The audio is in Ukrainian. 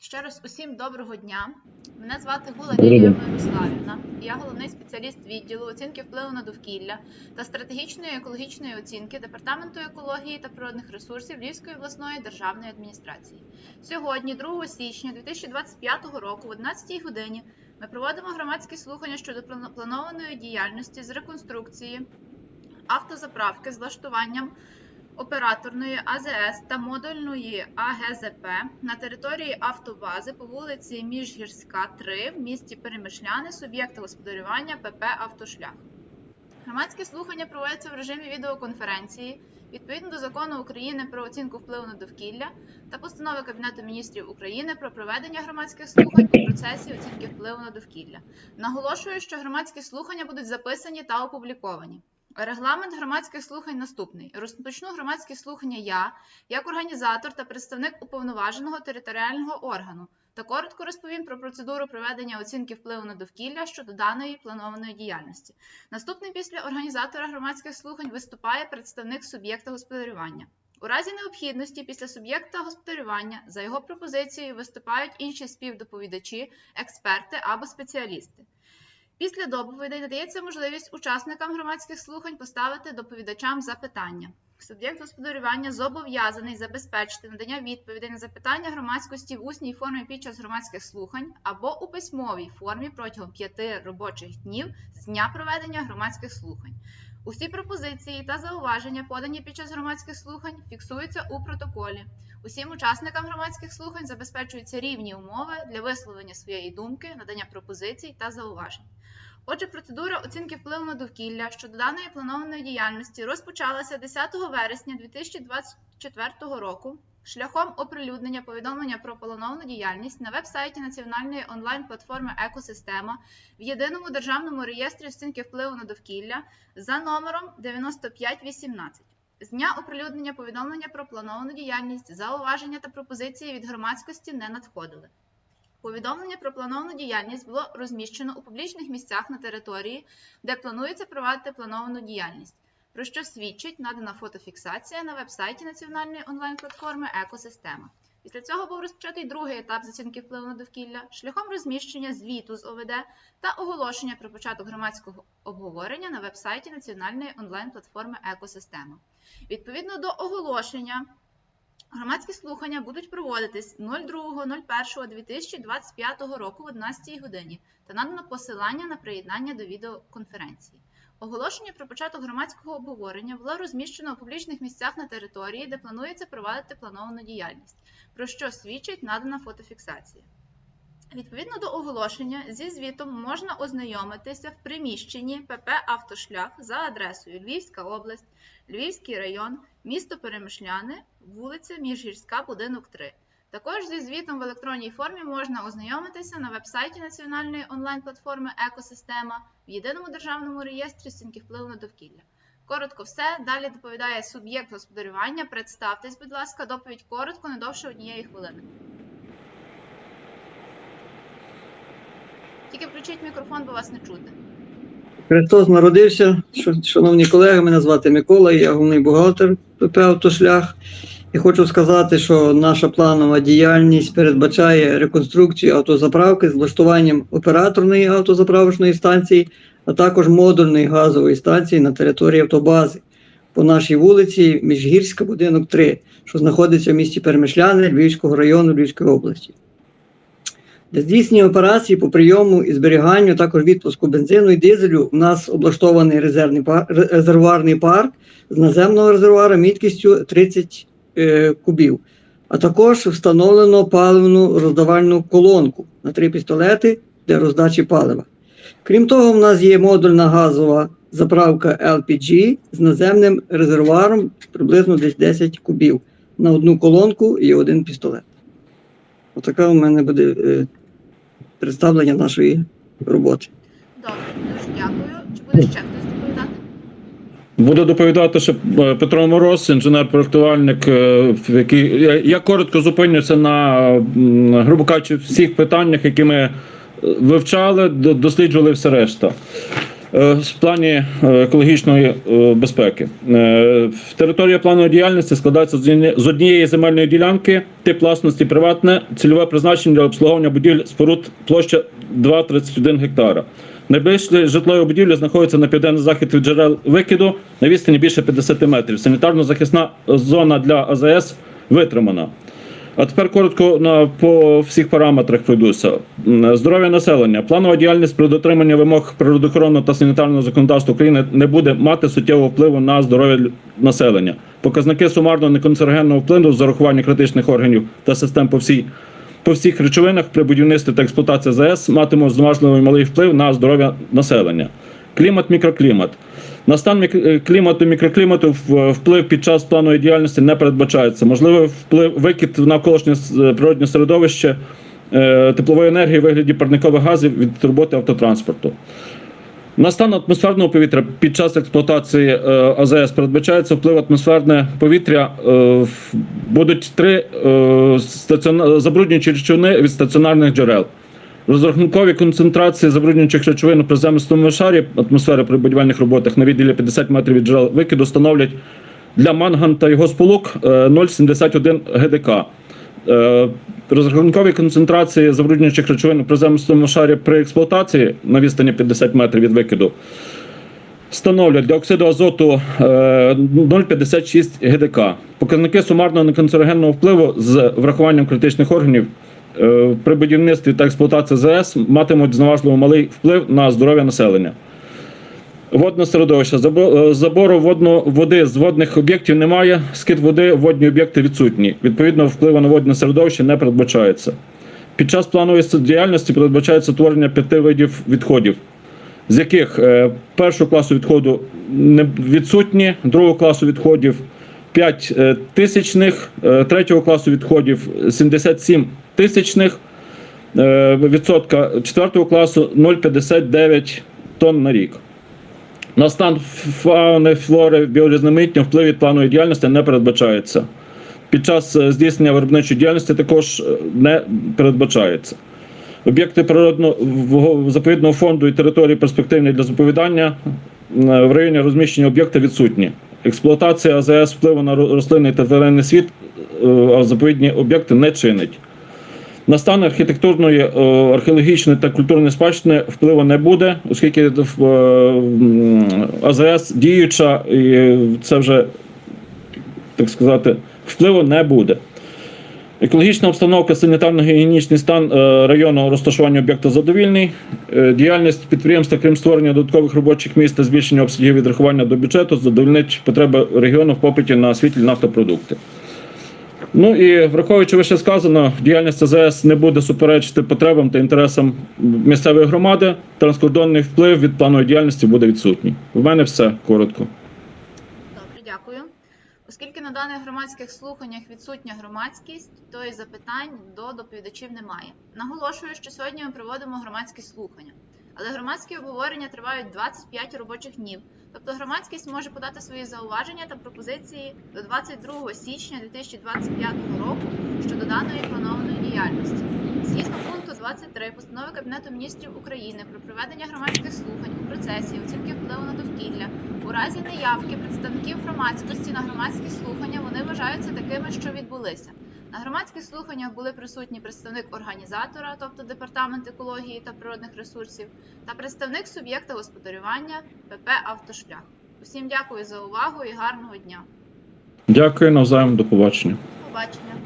Ще раз усім доброго дня. Мене звати Гула Лілія. Мирославівна. Я головний спеціаліст відділу оцінки впливу на довкілля та стратегічної екологічної оцінки Департаменту екології та природних ресурсів Львівської обласної державної адміністрації. Сьогодні, 2 січня 2025 року, в 11 годині, ми проводимо громадські слухання щодо плано- планованої діяльності з реконструкції автозаправки з влаштуванням операторної АЗС та модульної АГЗП на території автобази по вулиці Міжгірська, 3 в місті Перемишляни, суб'єкта господарювання ПП Автошлях. Громадські слухання проводяться в режимі відеоконференції відповідно до закону України про оцінку впливу на довкілля та постанови Кабінету міністрів України про проведення громадських слухань у процесі оцінки впливу на довкілля. Наголошую, що громадські слухання будуть записані та опубліковані. Регламент громадських слухань наступний. Розпочну громадські слухання я, як організатор та представник уповноваженого територіального органу, та коротко розповім про процедуру проведення оцінки впливу на довкілля щодо даної планованої діяльності. Наступним після організатора громадських слухань виступає представник суб'єкта господарювання. У разі необхідності після суб'єкта господарювання за його пропозицією виступають інші співдоповідачі, експерти або спеціалісти. Після доповідей надається можливість учасникам громадських слухань поставити доповідачам запитання. Суб'єкт господарювання зобов'язаний забезпечити надання відповідей на запитання громадськості в усній формі під час громадських слухань або у письмовій формі протягом п'яти робочих днів з дня проведення громадських слухань. Усі пропозиції та зауваження, подані під час громадських слухань, фіксуються у протоколі. Усім учасникам громадських слухань забезпечуються рівні умови для висловлення своєї думки, надання пропозицій та зауважень. Отже, процедура оцінки впливу на довкілля щодо даної планованої діяльності розпочалася 10 вересня 2024 року шляхом оприлюднення повідомлення про плановану діяльність на веб-сайті національної онлайн-платформи Екосистема в єдиному державному реєстрі оцінки впливу на довкілля за номером 9518. З дня оприлюднення повідомлення про плановану діяльність, зауваження та пропозиції від громадськості не надходили. Повідомлення про плановану діяльність було розміщено у публічних місцях на території, де планується провадити плановану діяльність, про що свідчить надана фотофіксація на веб-сайті національної онлайн-платформи Екосистема. Після цього був розпочатий другий етап з оцінки впливу на довкілля шляхом розміщення звіту з ОВД та оголошення про початок громадського обговорення на веб-сайті національної онлайн-платформи Екосистема. Відповідно до оголошення Громадські слухання будуть проводитись 02.01.2025 року в 11 годині та надано посилання на приєднання до відеоконференції. Оголошення про початок громадського обговорення було розміщено у публічних місцях на території, де планується провадити плановану діяльність, про що свідчить надана фотофіксація. Відповідно до оголошення, зі звітом можна ознайомитися в приміщенні ПП Автошлях за адресою Львівська область, Львівський район, місто Перемишляни, вулиця Міжгірська, будинок 3. Також зі звітом в електронній формі можна ознайомитися на веб-сайті національної онлайн-платформи Екосистема в єдиному державному реєстрі оцінки впливу на довкілля. Коротко все. Далі доповідає суб'єкт господарювання. Представтесь, будь ласка, доповідь коротко, не довше однієї хвилини. Тільки включіть мікрофон, бо вас не чути. Христос народився. Шановні колеги, мене звати Микола, я головний бухгалтер ПП «Автошлях». І хочу сказати, що наша планова діяльність передбачає реконструкцію автозаправки з влаштуванням операторної автозаправочної станції, а також модульної газової станції на території автобази по нашій вулиці Міжгірська, будинок 3, що знаходиться в місті Перемишляни Львівського району Львівської області. Здійснення операції по прийому і зберіганню, також відпуску бензину і дизелю, у нас облаштований резервний пар, резервуарний парк з наземного резервуара міткістю 30 е, кубів. А також встановлено паливну роздавальну колонку на три пістолети для роздачі палива. Крім того, в нас є модульна газова заправка LPG з наземним резервуаром приблизно десь 10 кубів на одну колонку і один пістолет. Отака у мене буде е, представлення нашої роботи. Добре, дуже дякую. Чи буде ще хтось доповідати? Буду доповідати, що е, Петро Мороз, інженер-проектувальник, е, який я, я коротко зупинюся на, грубо кажучи, всіх питаннях, які ми е, вивчали, до- досліджували все решта. Е, В плані е, екологічної е, безпеки територія планової діяльності складається з однієї земельної ділянки, тип власності приватне, цільове призначення для обслуговування будівель споруд площа 2,31 гектара. Найближче житлові будівлі знаходяться на південний захід від джерел викиду на відстані більше 50 метрів. Санітарно-захисна зона для АЗС витримана. А тепер коротко на по всіх параметрах пройдуся. Здоров'я населення. Планова діяльність при дотриманні вимог природоохоронного та санітарного законодавства України не буде мати суттєвого впливу на здоров'я населення. Показники сумарного неканцерогенного впливу з урахуванням критичних органів та систем по всій по всіх речовинах при будівництві та експлуатації ЗАЕС матимуть зневажливий малий вплив на здоров'я населення. Клімат, мікроклімат. На стан е, клімату, мікроклімату вплив під час планової діяльності не передбачається. Можливий вплив викид в навколишнє с- природне середовище е, теплової енергії в вигляді парникових газів від роботи автотранспорту. На стан атмосферного повітря під час експлуатації е, АЗС передбачається вплив атмосферне повітря. Е, будуть три е, стаціона... забруднюючі речовини від стаціонарних джерел. Розрахункові концентрації забруднюючих речовин у приземистому шарі атмосфери при будівельних роботах на відділі 50 метрів від джерел викиду становлять для манган та його сполук е, 0,71 ГДК. Е, Розрахункові концентрації забруднюючих речовин у приземистому шарі при експлуатації на відстані 50 метрів від викиду становлять для оксиду азоту е, 0,56 ГДК. Показники сумарного неканцерогенного впливу з врахуванням критичних органів е, при будівництві та експлуатації ЗС матимуть зневажливо малий вплив на здоров'я населення. Водне середовище. Е, Забору води з водних об'єктів немає, скид води водні об'єкти відсутні. Відповідно, впливу на водне середовище не передбачається. Під час планової діяльності передбачається створення п'яти видів відходів, з яких е, першого класу відходу відсутні, другого класу відходів 5 е, тисячних, е, третього класу відходів 77 тисячних, е, відсотка четвертого класу 0,59 тонн на рік. На стан фауни, флори, біорізноманіття вплив від планової діяльності не передбачається. Під час здійснення виробничої діяльності також не передбачається. Об'єкти природного заповідного фонду і території перспективні для заповідання в районі розміщення об'єкта відсутні. Експлуатація АЗС впливу на рослини та зелений світ, е, а заповідні об'єкти не чинить. На стан архітектурної, е, археологічної та культурної спадщини впливу не буде, оскільки е, АЗС діюча, і це вже, так сказати, впливу не буде. Екологічна обстановка, санітарно-гігієнічний стан е, районного розташування об'єкта задовільний. Е, Діяльність підприємства, крім створення додаткових робочих місць та збільшення обсягів відрахування до бюджету, задовольнить потреби регіону в попиті на світлі нафтопродукти. Ну і враховуючи вище сказано, діяльність АЗС не буде суперечити потребам та інтересам місцевої громади. Транскордонний вплив від планової діяльності буде відсутній. У мене все коротко. Добре, дякую. Оскільки на даних громадських слуханнях відсутня громадськість, то і запитань до доповідачів немає. Наголошую, що сьогодні ми проводимо громадські слухання, але громадські обговорення тривають 25 робочих днів. Тобто громадськість може подати свої зауваження та пропозиції до 22 січня 2025 року щодо даної планованої діяльності. Згідно пункту 23 постанови Кабінету міністрів України про проведення громадських слухань у процесі оцінки впливу на довкілля у разі неявки представників громадськості на громадські слухання вони вважаються такими, що відбулися. На громадських слуханнях були присутні представник організатора, тобто департамент екології та природних ресурсів, та представник суб'єкта господарювання ПП Автошлях. Усім дякую за увагу і гарного дня. Дякую навзаєм, до побачення. Побачення.